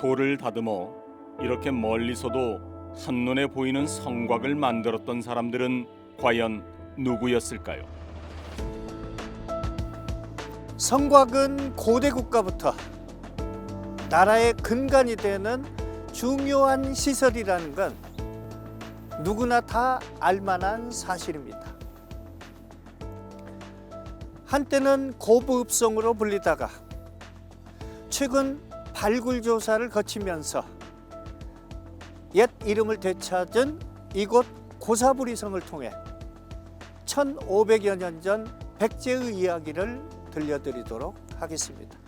돌을 다듬어 이렇게 멀리서도 한눈에 보이는 성곽을 만들었던 사람들은 과연 누구였을까요? 성곽은 고대 국가부터 나라의 근간이 되는 중요한 시설이라는 건 누구나 다 알만한 사실입니다. 한때는 고부읍성으로 불리다가 최근 발굴 조사를 거치면서 옛 이름을 되찾은 이곳 고사부리성을 통해 1500여 년 전 백제의 이야기를 들려드리도록 하겠습니다.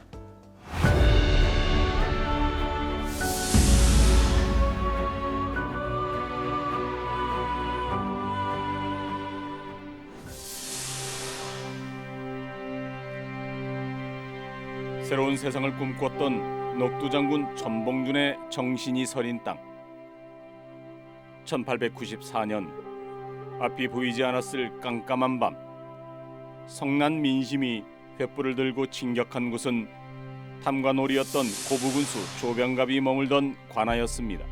새로운 세상을 꿈꿨던 녹두장군 전봉준의 정신이 서린 땅. 1894년 앞이 보이지 않았을 깜깜한 밤 성난 민심이 횃불을 들고 진격한 곳은 탐관오리였던 고부군수 조병갑이 머물던 관하였습니다.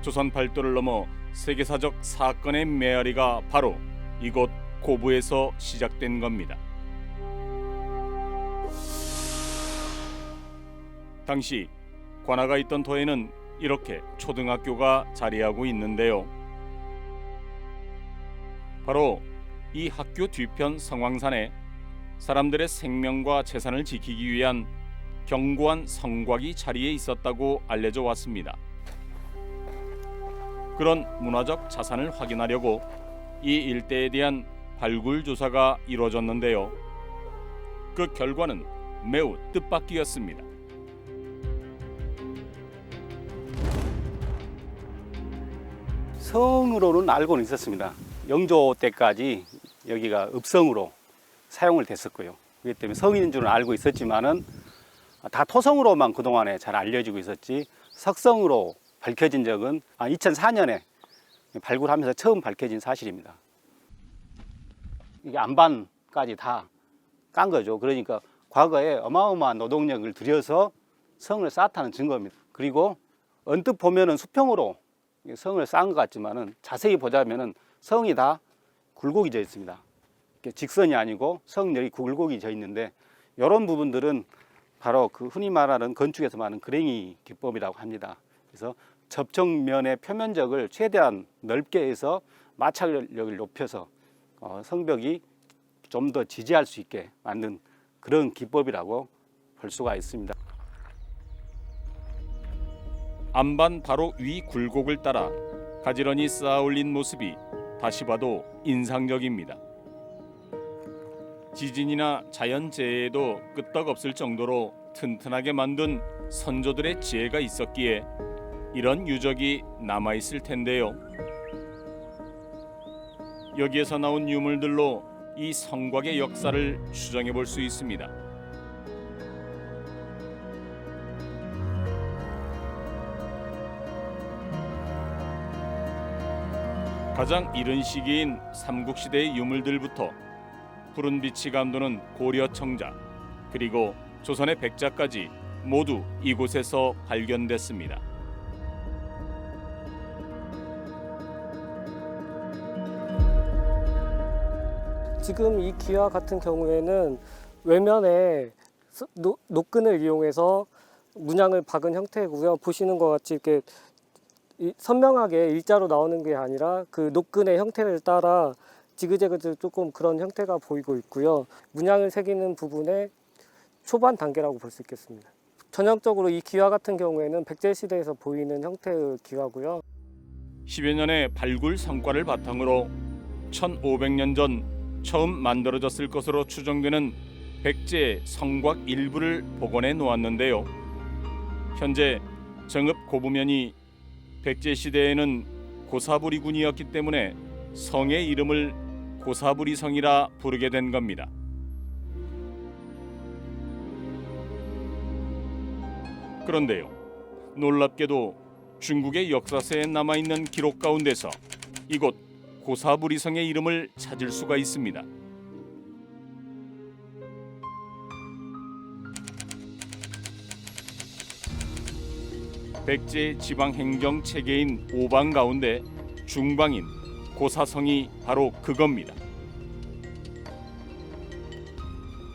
조선 팔도를 넘어 세계사적 사건의 메아리가 바로 이곳 고부에서 시작된 겁니다. 당시 관아가 있던 터에는 이렇게 초등학교가 자리하고 있는데요. 바로 이 학교 뒤편 성황산에 사람들의 생명과 재산을 지키기 위한 견고한 성곽이 자리에 있었다고 알려져 왔습니다. 그런 문화적 자산을 확인하려고 이 일대에 대한 발굴 조사가 이루어졌는데요. 그 결과는 매우 뜻밖이었습니다. 성으로는 알고는 있었습니다. 영조 때까지 여기가 읍성으로 사용을 됐었고요. 그렇기 때문에 성인 줄은 알고 있었지만은 다 토성으로만 그동안에 잘 알려지고 있었지 석성으로 밝혀진 적은 2004년에 발굴하면서 처음 밝혀진 사실입니다. 이게 안반까지 다 깐 거죠. 그러니까 과거에 어마어마한 노동력을 들여서 성을 쌓았다는 증거입니다. 그리고 언뜻 보면은 수평으로 성을 쌓은 것 같지만은 자세히 보자면은 성이 다 굴곡이 져 있습니다. 직선이 아니고 성열이 굴곡이 져 있는데 이런 부분들은 바로 그 흔히 말하는 건축에서 말하는 그랭이 기법이라고 합니다. 그래서 접촉면의 표면적을 최대한 넓게 해서 마찰력을 높여서 어, 성벽이 좀 더 지지할 수 있게 만든 그런 기법이라고 볼 수가 있습니다. 안반 바로 위 굴곡을 따라 가지런히 쌓아 올린 모습이 다시 봐도 인상적입니다. 지진이나 자연재해에도 끄떡없을 정도로 튼튼하게 만든 선조들의 지혜가 있었기에 이런 유적이 남아 있을 텐데요. 여기에서 나온 유물들로 이 성곽의 역사를 추정해 볼 수 있습니다. 가장 이른 시기인 삼국시대의 유물들부터 푸른 빛이 감도는 고려 청자 그리고 조선의 백자까지 모두 이곳에서 발견됐습니다. 지금 이 기와 같은 경우에는 외면에 스- 노- 노끈을 이용해서 문양을 박은 형태고요. 보시는 것 같이 이렇게 이- 선명하게 일자로 나오는 게 아니라 그 노끈의 형태를 따라 지그재그 조금 그런 형태가 보이고 있고요. 문양을 새기는 부분의 초반 단계라고 볼 수 있겠습니다. 전형적으로 이 기와 같은 경우에는 백제 시대에서 보이는 형태의 기와고요. 10여 년의 발굴 성과를 바탕으로 1500년 전 처음 만들어졌을 것으로 추정되는 백제 성곽 일부를 복원해 놓았는데요. 현재 정읍 고부면이 백제 시대에는 고사부리 군이었기 때문에 성의 이름을 고사부리 성이라 부르게 된 겁니다. 그런데요. 놀랍게도 중국의 역사서에 남아 있는 기록 가운데서 이곳 고사부리성의 이름을 찾을 수가 있습니다. 백제 지방 행정 체계인 오방 가운데 중방인 고사성이 바로 그겁니다.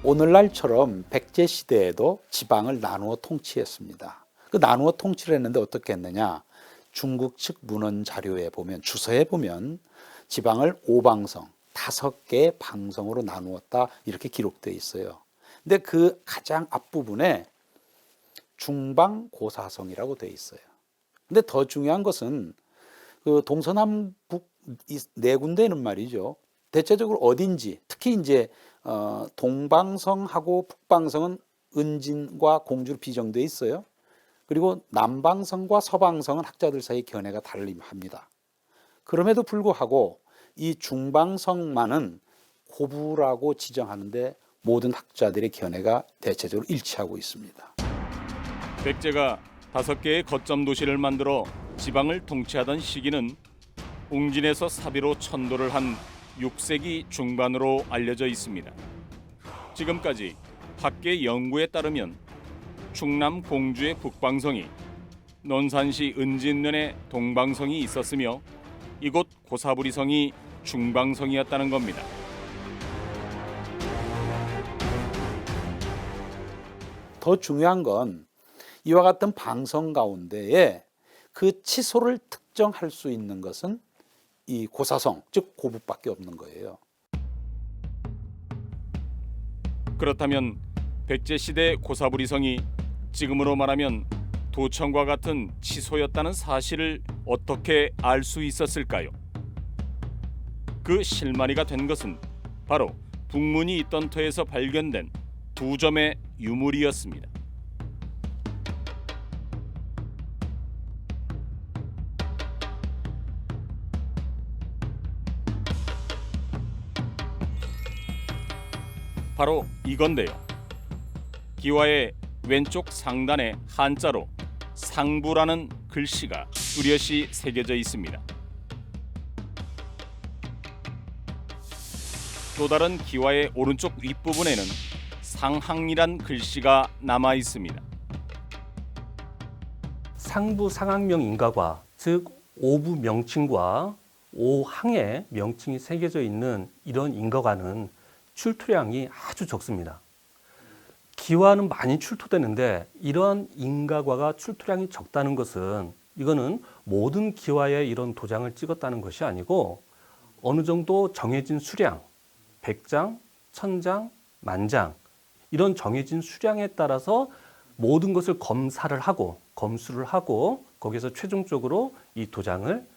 오늘날처럼 백제 시대에도 지방을 나누어 통치했습니다. 그 나누어 통치를 했는데 어떻게 했느냐? 중국 측 문헌 자료에 보면 주서에 보면 지방을 오방성 다섯 개의 방성으로 나누었다 이렇게 기록되어 있어요. 근데 그 가장 앞부분에 중방 고사성이라고 되어 있어요. 근데 더 중요한 것은 그 동서남북 이네 군데는 말이죠. 대체적으로 어딘지 특히 이제 어, 동방성하고 북방성은 은진과 공주로 비정돼 있어요. 그리고 남방성과 서방성은 학자들 사이 견해가 달림합니다. 그럼에도 불구하고 이 중방성만은 고부라고 지정하는데 모든 학자들의 견해가 대체적으로 일치하고 있습니다. 백제가 다섯 개의 거점 도시를 만들어 지방을 통치하던 시기는 웅진에서 사비로 천도를 한 6세기 중반으로 알려져 있습니다. 지금까지 학계 연구에 따르면 충남 공주의 북방성이 논산시 은진면에 동방성이 있었으며 이곳 고사부리성이 중방성이었다는 겁니다. 더 중요한 건 이와 같은 방성 가운데에 그 치소를 특정할 수 있는 것은 이 고사성, 즉 고부밖에 없는 거예요. 그렇다면 백제 시대 고사부리성이 지금으로 말하면 도청과 같은 치소였다는 사실을 어떻게 알 수 있었을까요? 그 실마리가 된 것은 바로 북문이 있던 터에서 발견된 두 점의 유물이었습니다. 바로 이건데요. 기와의 왼쪽 상단에 한자로 상부라는 글씨가 뚜렷이 새겨져 있습니다. 또 다른 기와의 오른쪽 윗부분에는 상항이란 글씨가 남아 있습니다. 상부 상항명 인가과 즉 오부 명칭과 오항의 명칭이 새겨져 있는 이런 인가과는 출토량이 아주 적습니다. 기와는 많이 출토되는데 이러한 인가과가 출토량이 적다는 것은 이거는 모든 기와에 이런 도장을 찍었다는 것이 아니고 어느 정도 정해진 수량, 100장, 1000장, 만장 이런 정해진 수량에 따라서 모든 것을 검사를 하고 검수를 하고 거기서 최종적으로 이 도장을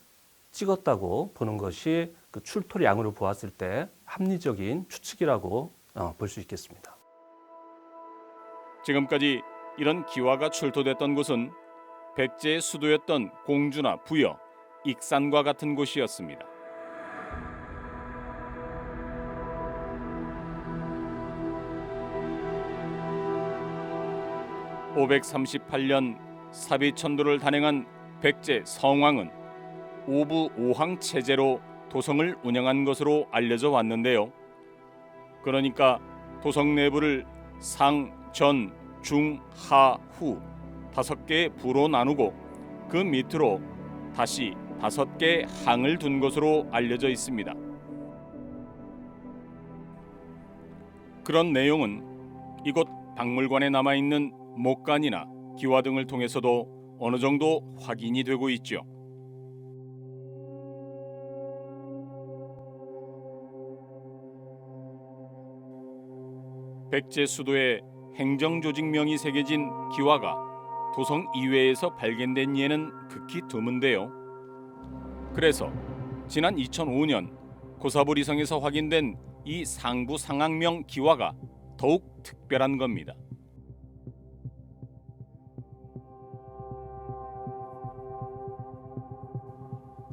찍었다고 보는 것이 그 출토량으로 보았을 때 합리적인 추측이라고 어, 볼수 있겠습니다. 지금까지 이런 기와가 출토됐던 곳은 백제의 수도였던 공주나 부여, 익산과 같은 곳이었습니다. (538년) 사비천도를 단행한 백제 성왕은 오부 오항 체제로 도성을 운영한 것으로 알려져 왔는데요. 그러니까 도성 내부를 상, 전, 중, 하, 후 다섯 개의 부로 나누고 그 밑으로 다시 다섯 개의 항을 둔 것으로 알려져 있습니다. 그런 내용은 이곳 박물관에 남아 있는 목간이나 기와 등을 통해서도 어느 정도 확인이 되고 있죠. 백제 수도에 행정조직명이 새겨진 기와가 도성 이외에서 발견된 예는 극히 드문데요. 그래서 지난 2005년 고사부리성에서 확인된 이 상부 상항명 기와가 더욱 특별한 겁니다.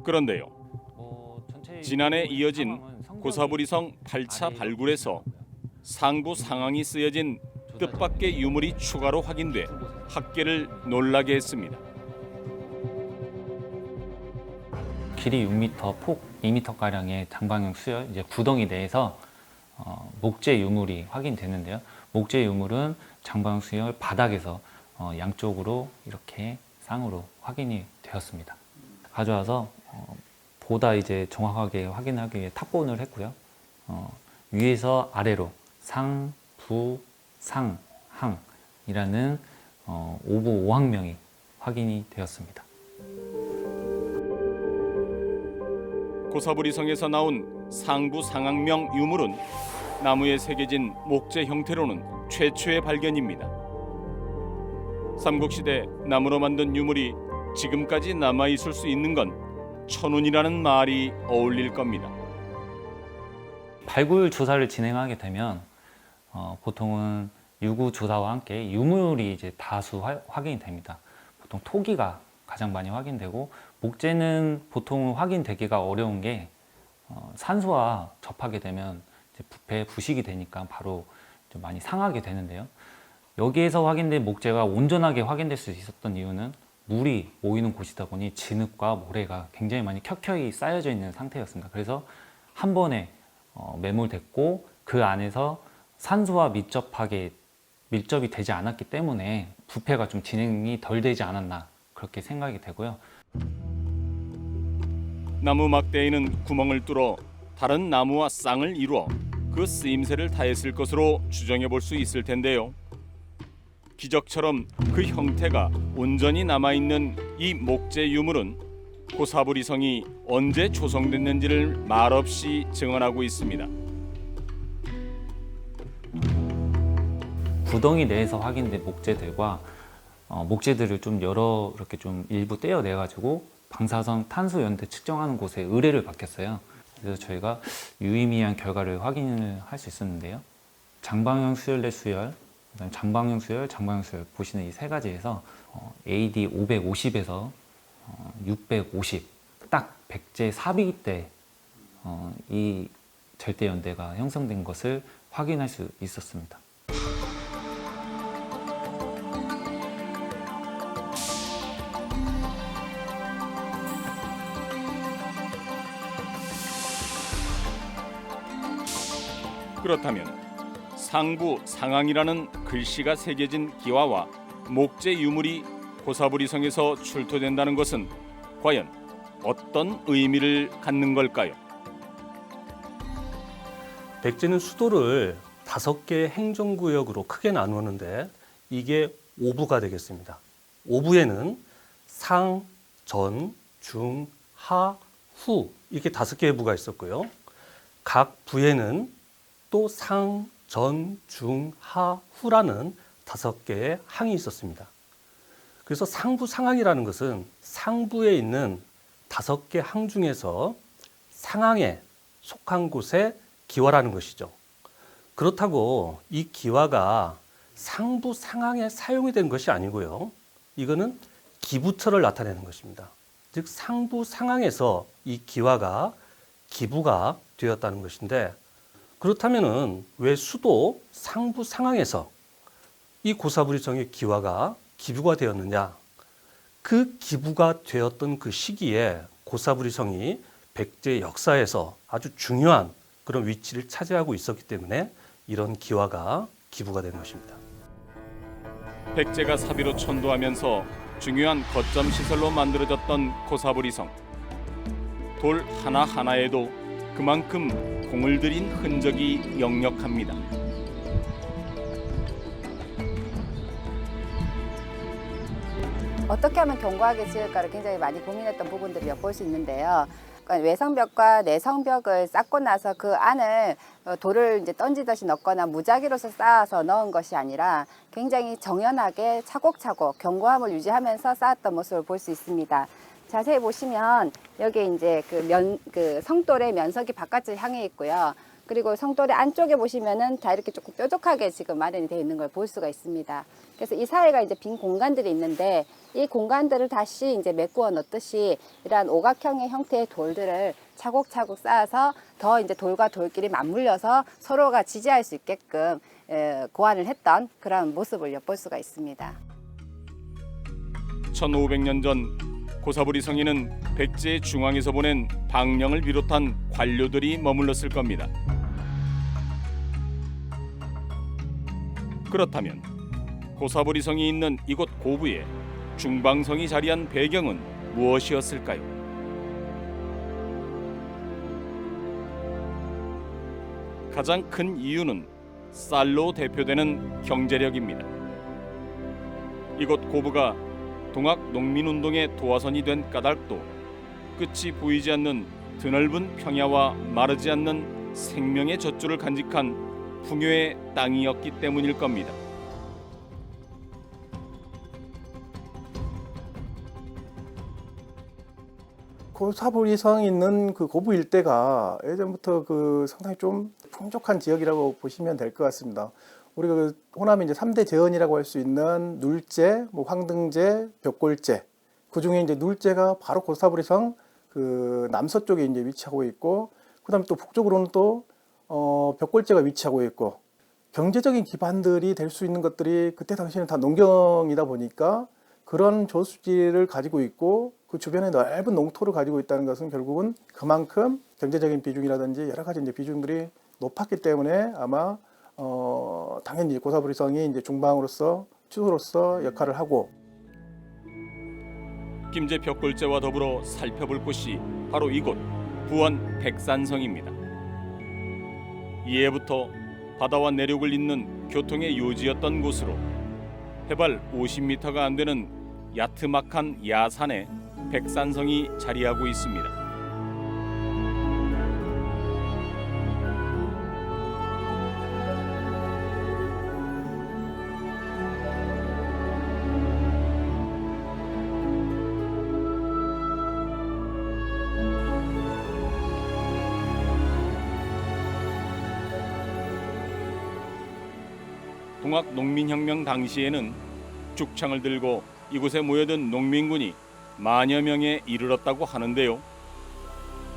그런데요. 지난해 이어진 고사부리성 8차 발굴에서 상부 상항이 쓰여진 뜻밖의 유물이 추가로 확인돼 학계를 놀라게 했습니다. 길이 6m, 폭 2m 가량의 장방형 수열 이제 구덩이 내에서 어, 목재 유물이 확인되는데요. 목재 유물은 장방 수열 바닥에서 어, 양쪽으로 이렇게 쌍으로 확인이 되었습니다. 가져와서 어, 보다 이제 정확하게 확인하기 위해 탑본을 했고요. 어, 위에서 아래로 상, 부, 상, 항이라는 어, 오부 5항명이 확인이 되었습니다. 고사부리성에서 나온 상부 상악명 유물은 나무에 새겨진 목재 형태로는 최초의 발견입니다. 삼국시대 나무로 만든 유물이 지금까지 남아 있을 수 있는 건 천운이라는 말이 어울릴 겁니다. 발굴 조사를 진행하게 되면 어, 보통은 유구 조사와 함께 유물이 이제 다수 화- 확인이 됩니다. 보통 토기가 가장 많이 확인되고 목재는 보통 확인되기가 어려운 게 어, 산소와 접하게 되면 부패 부식이 되니까 바로 좀 많이 상하게 되는데요. 여기에서 확인된 목재가 온전하게 확인될 수 있었던 이유는 물이 모이는 곳이다 보니 진흙과 모래가 굉장히 많이 켜켜이 쌓여져 있는 상태였습니다. 그래서 한 번에 어, 매몰됐고 그 안에서 산소와 밀접하게 밀접이 되지 않았기 때문에 부패가 좀 진행이 덜 되지 않았나 그렇게 생각이 되고요. 나무 막대에는 구멍을 뚫어 다른 나무와 쌍을 이루어 그 쓰임새를 다했을 것으로 추정해 볼 수 있을 텐데요. 기적처럼 그 형태가 온전히 남아 있는 이 목재 유물은 고사부리성이 언제 조성됐는지를 말없이 증언하고 있습니다. 구덩이 내에서 확인된 목재들과 어, 목재들을 좀 여러 이렇게 좀 일부 떼어내 가지고 방사성 탄소 연대 측정하는 곳에 의뢰를 받겠어요. 그래서 저희가 유의미한 결과를 확인을 할 수 있었는데요. 장방형 수열 내 수열, 장방형 수열, 장방형 수열 보시는 이 세 가지에서 어, AD 550에서 어, 650, 딱 백제 사비기 때 어, 이 절대 연대가 형성된 것을 확인할 수 있었습니다. 그렇다면 상부 상항이라는 글씨가 새겨진 기와와 목재 유물이 고사부리성에서 출토된다는 것은 과연 어떤 의미를 갖는 걸까요? 백제는 수도를 다섯 개 행정구역으로 크게 나누었는데 이게 오부가 되겠습니다. 오부에는 상, 전, 중, 하, 후 이렇게 다섯 개의 부가 있었고요. 각 부에는 또 상, 전, 중, 하, 후라는 다섯 개의 항이 있었습니다. 그래서 상부 상항이라는 것은 상부에 있는 다섯 개 항 중에서 상항에 속한 곳에 기와라는 것이죠. 그렇다고 이 기와가 상부 상항에 사용이 된 것이 아니고요. 이거는 기부처를 나타내는 것입니다. 즉 상부 상항에서 이 기와가 기부가 되었다는 것인데 그렇다면은 왜 수도 상부 상항에서 이 고사부리성의 기와가 기부가 되었느냐? 그 기부가 되었던 그 시기에 고사부리성이 백제 역사에서 아주 중요한 그런 위치를 차지하고 있었기 때문에 이런 기와가 기부가 된 것입니다. 백제가 사비로 천도하면서 중요한 거점 시설로 만들어졌던 고사부리성. 돌 하나 하나에도 그만큼 공을 들인 흔적이 역력합니다. 어떻게 하면 견고하게 지을까를 굉장히 많이 고민했던 부분들을 엿볼 수 있는데요. 그러니까 외성벽과 내성벽을 쌓고 나서 그 안을 어, 돌을 이제 던지듯이 넣거나 무작위로서 쌓아서 넣은 것이 아니라 굉장히 정연하게 차곡차곡 견고함을 유지하면서 쌓았던 모습을 볼 수 있습니다. 자세히 보시면 여기 이제 그 면, 그 성돌의 면석이 바깥을 향해 있고요. 그리고 성돌의 안쪽에 보시면은 다 이렇게 조금 뾰족하게 지금 마련이 되어 있는 걸 볼 수가 있습니다. 그래서 이 사이가 이제 빈 공간들이 있는데 이 공간들을 다시 이제 메꾸어 넣듯이 이러한 오각형의 형태의 돌들을 차곡차곡 쌓아서 더 이제 돌과 돌끼리 맞물려서 서로가 지지할 수 있게끔 에, 고안을 했던 그런 모습을 엿볼 수가 있습니다. 1500년 전 고사부리 성에는 백제의 중앙에서 보낸 방령을 비롯한 관료들이 머물렀을 겁니다. 그렇다면 고사부리 성이 있는 이곳 고부에 중방성이 자리한 배경은 무엇이었을까요? 가장 큰 이유는 쌀로 대표되는 경제력입니다. 이곳 고부가 동학 농민운동의 도화선이 된 까닭도 끝이 보이지 않는 드넓은 평야와 마르지 않는 생명의 젖줄을 간직한 풍요의 땅이었기 때문일 겁니다. 고사부리성 있는 그 고부 일대가 예전부터 그 상당히 좀 풍족한 지역이라고 보시면 될 것 같습니다. 우리가 그 호남의 이제 3대 재원이라고 할 수 있는 눌제, 뭐 황등제, 벽골제. 그 중에 이제 눌제가 바로 고사부리성 그 남서쪽에 이제 위치하고 있고, 그 다음에 또 북쪽으로는 또, 어, 벽골제가 위치하고 있고, 경제적인 기반들이 될 수 있는 것들이 그때 당시에는 다 농경이다 보니까 그런 저수지를 가지고 있고 그 주변에 넓은 농토를 가지고 있다는 것은 결국은 그만큼 경제적인 비중이라든지 여러 가지 이제 비중들이 높았기 때문에 아마 어 당연히 고사부리성이 이제 중방으로서 추도로서 역할을 하고 김제 벽골제와 더불어 살펴볼 곳이 바로 이곳 부안 백산성입니다. 이해부터 바다와 내륙을 잇는 교통의 요지였던 곳으로 해발 50m가 안 되는 야트막한 야산에 백산성이 자리하고 있습니다. 동학 농민혁명 당시에는 죽창을 들고 이곳에 모여든 농민군이 만여 명에 이르렀다고 하는데요.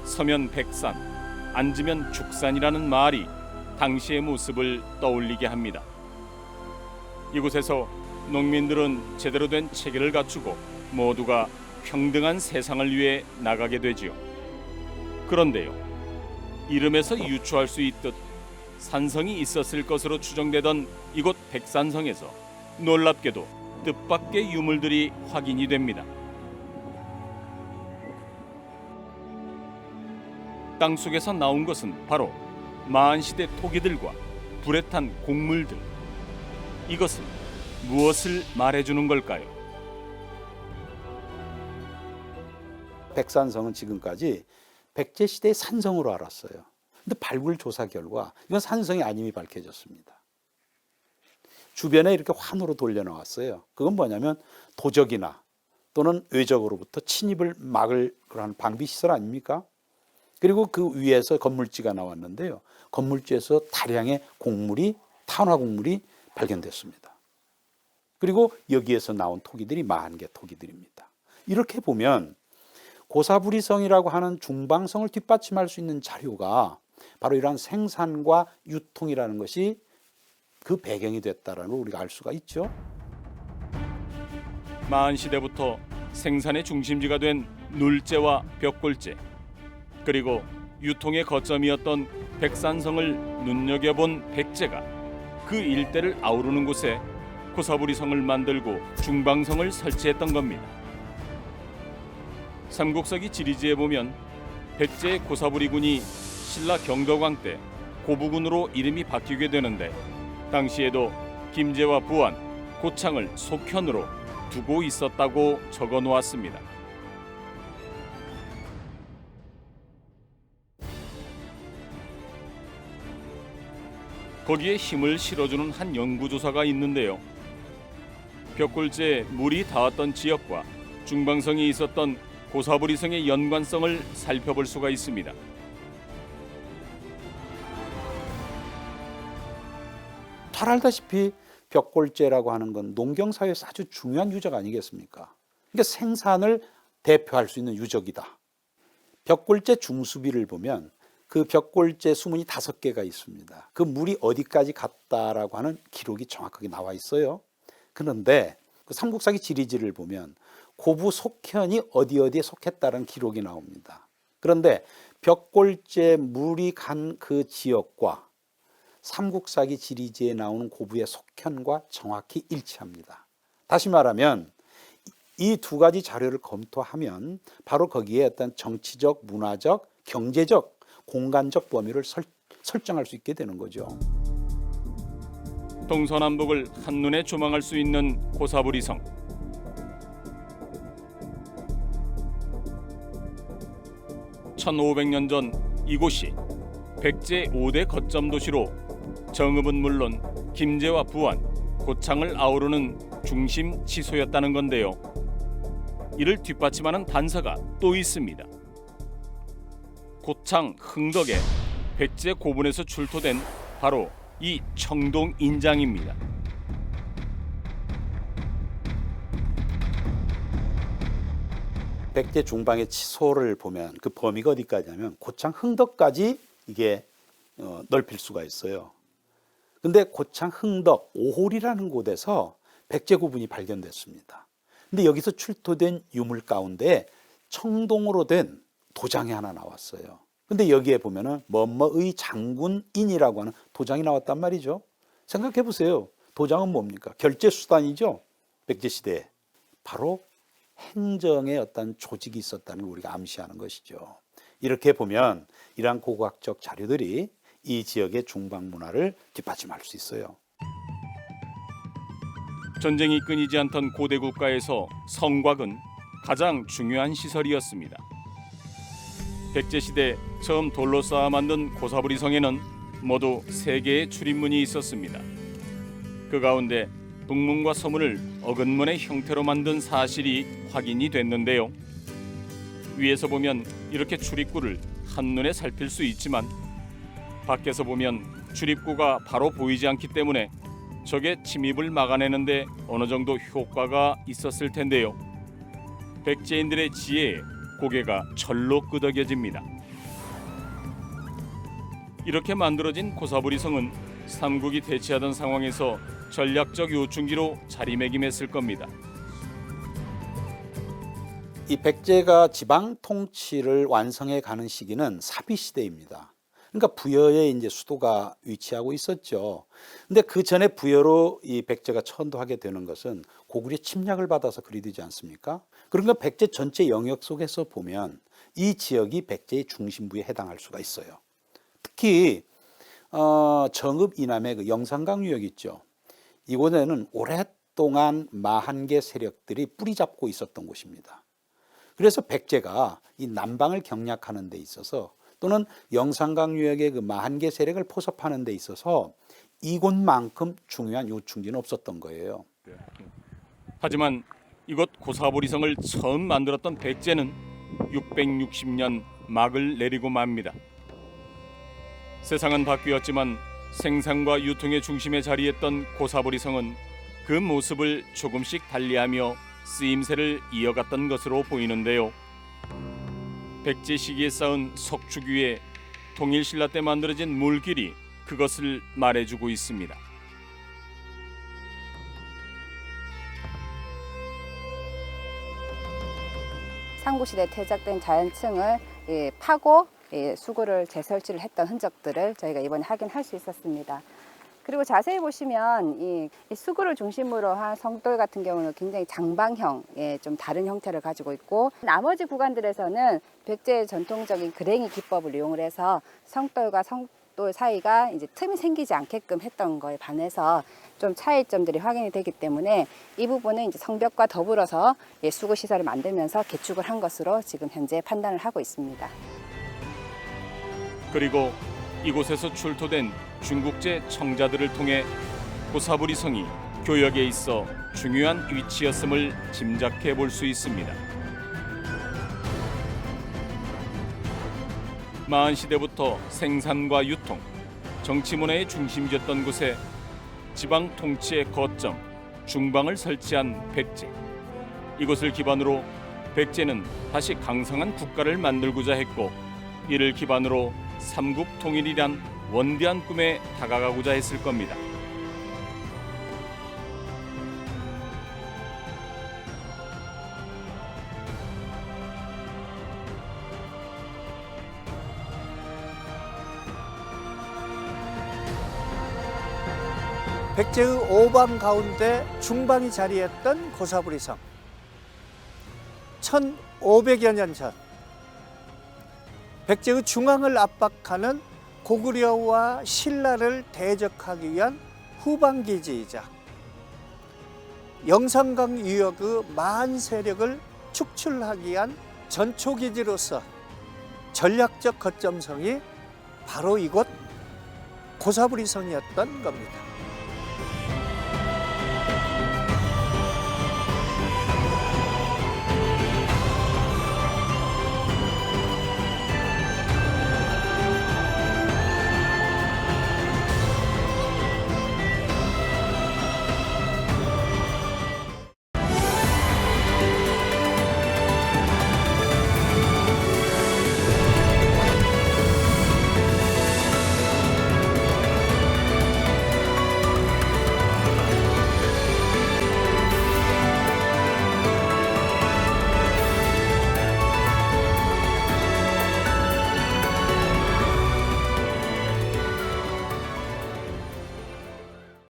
서면 백산, 앉으면 죽산이라는 말이 당시의 모습을 떠올리게 합니다. 이곳에서 농민들은 제대로 된 체계를 갖추고 모두가 평등한 세상을 위해 나가게 되지요. 그런데요. 이름에서 유추할 수 있듯 산성이 있었을 것으로 추정되던 이곳 백산성에서 놀랍게도 뜻밖의 유물들이 확인이 됩니다. 땅 속에서 나온 것은 바로 마한시대 토기들과 불에 탄 곡물들. 이것은 무엇을 말해주는 걸까요? 백산성은 지금까지 백제 시대의 산성으로 알았어요. 근데 발굴 조사 결과 이건 산성이 아님이 밝혀졌습니다. 주변에 이렇게 환으로 돌려 나왔어요. 그건 뭐냐면 도적이나 또는 외적으로부터 침입을 막을 그런 방비 시설 아닙니까? 그리고 그 위에서 건물지가 나왔는데요. 건물지에서 다량의 곡물이 탄화 곡물이 발견됐습니다. 그리고 여기에서 나온 토기들이 40개 토기들입니다. 이렇게 보면 고사부리성이라고 하는 중방성을 뒷받침할 수 있는 자료가 바로 이러한 생산과 유통이라는 것이 그 배경이 됐다라는 걸 우리가 알 수가 있죠. 마한 시대부터 생산의 중심지가 된 눌제와 벽골제 그리고 유통의 거점이었던 백산성을 눈여겨본 백제가 그 일대를 아우르는 곳에 고사부리성을 만들고 중방성을 설치했던 겁니다. 삼국사기 지리지에 보면 백제의 고사부리군이 신라 경덕왕 때 고부군으로 이름이 바뀌게 되는데 당시에도 김제와 부안, 고창을 속현으로 두고 있었다고 적어 놓았습니다. 거기에 힘을 실어주는 한 연구조사가 있는데요. 벽골제에 물이 닿았던 지역과 중방성이 있었던 고사부리성의 연관성을 살펴볼 수가 있습니다. 잘 알다시피 벽골제라고 하는 건 농경 사회에서 아주 중요한 유적 아니겠습니까? 그러니까 생산을 대표할 수 있는 유적이다. 벽골제 중수비를 보면 그 벽골제 수문이 다섯 개가 있습니다. 그 물이 어디까지 갔다라고 하는 기록이 정확하게 나와 있어요. 그런데 그 삼국사기 지리지를 보면 고부 속현이 어디 어디에 속했다는 기록이 나옵니다. 그런데 벽골제 물이 간 그 지역과 삼국사기 지리지에 나오는 고부의 속현과 정확히 일치합니다. 다시 말하면 이 두 가지 자료를 검토하면 바로 거기에 어떤 정치적, 문화적, 경제적, 공간적 범위를 설, 설정할 수 있게 되는 거죠. 동서남북을 한눈에 조망할 수 있는 고사부리성. (1500년) 전 이곳이 백제 5대 거점 도시로 정읍은 물론 김제와 부안, 고창을 아우르는 중심 지소였다는 건데요. 이를 뒷받침하는 단서가 또 있습니다. 고창 흥덕에 백제 고분에서 출토된 바로 이 청동 인장입니다. 백제 중방의 치소를 보면 그 범위가 어디까지냐면 고창 흥덕까지 이게 어, 넓힐 수가 있어요. 근데 고창 흥덕 오홀이라는 곳에서 백제 구분이 발견됐습니다. 근데 여기서 출토된 유물 가운데 청동으로 된 도장이 하나 나왔어요. 근데 여기에 보면은 뭐뭐의 장군인이라고 하는 도장이 나왔단 말이죠. 생각해 보세요. 도장은 뭡니까? 결제 수단이죠. 백제 시대에. 바로 행정의 어떤 조직이 있었다는 걸 우리가 암시하는 것이죠. 이렇게 보면 이러한 고고학적 자료들이 이 지역의 중방 문화를 뒷받침할 수 있어요. 전쟁이 끊이지 않던 고대 국가에서 성곽은 가장 중요한 시설이었습니다. 백제 시대 처음 돌로 쌓아 만든 고사부리 성에는 모두 세 개의 출입문이 있었습니다. 그 가운데 북문과 서문을 어근문의 형태로 만든 사실이 확인이 됐는데요. 위에서 보면 이렇게 출입구를 한눈에 살필 수 있지만 밖에서 보면 출입구가 바로 보이지 않기 때문에 적의 침입을 막아내는데 어느 정도 효과가 있었을 텐데요. 백제인들의 지혜에 고개가 절로 끄덕여집니다. 이렇게 만들어진 고사부리 성은 삼국이 대치하던 상황에서 전략적 요충지로 자리매김했을 겁니다. 이 백제가 지방 통치를 완성해 가는 시기는 사비 시대입니다. 그러니까 부여에 이제 수도가 위치하고 있었죠. 근데 그 전에 부여로 이 백제가 천도하게 되는 것은 고구려 침략을 받아서 그리 되지 않습니까? 그러니까 백제 전체 영역 속에서 보면 이 지역이 백제의 중심부에 해당할 수가 있어요. 특히 어, 정읍 이남의 그 영산강 유역 있죠. 이곳에는 오랫동안 마한계 세력들이 뿌리 잡고 있었던 곳입니다. 그래서 백제가 이 남방을 경략하는 데 있어서 또는 영산강 유역의 그 마한계 세력을 포섭하는 데 있어서 이곳만큼 중요한 요충지는 없었던 거예요. 하지만 이곳 고사보리성을 처음 만들었던 백제는 660년 막을 내리고 맙니다. 세상은 바뀌었지만 생산과 유통의 중심에 자리했던 고사보리성은 그 모습을 조금씩 달리하며 쓰임새를 이어갔던 것으로 보이는데요. 백제 시기에 쌓은 석축 위에 통일신라 때 만들어진 물길이 그것을 말해주고 있습니다. 삼국시대 퇴적된 자연층을 예, 파고 예, 수구를 재설치를 했던 흔적들을 저희가 이번에 확인할 수 있었습니다. 그리고 자세히 보시면 이, 이 수구를 중심으로 한 성돌 같은 경우는 굉장히 장방형, 예, 좀 다른 형태를 가지고 있고 나머지 구간들에서는 백제의 전통적인 그랭이 기법을 이용을 해서 성돌과 성돌 사이가 이제 틈이 생기지 않게끔 했던 거에 반해서 좀 차이점들이 확인이 되기 때문에 이 부분은 이제 성벽과 더불어서 예, 수구 시설을 만들면서 개축을 한 것으로 지금 현재 판단을 하고 있습니다. 그리고 이곳에서 출토된 중국제 청자들을 통해 고사부리 성이 교역에 있어 중요한 위치였음을 짐작해 볼 수 있습니다. 마한 시대부터 생산과 유통, 정치 문화의 중심지였던 곳에 지방 통치의 거점 중방을 설치한 백제. 이곳을 기반으로 백제는 다시 강성한 국가를 만들고자 했고 이를 기반으로 삼국 통일이란 원대한 꿈에 다가가고자 했을 겁니다. 백제의 오방 가운데 중방이 자리했던 고사부리성. 1500여 년 전 백제의 중앙을 압박하는 고구려와 신라를 대적하기 위한 후방기지이자 영산강 유역의 만 세력을 축출하기 위한 전초기지로서 전략적 거점성이 바로 이곳 고사부리성이었던 겁니다.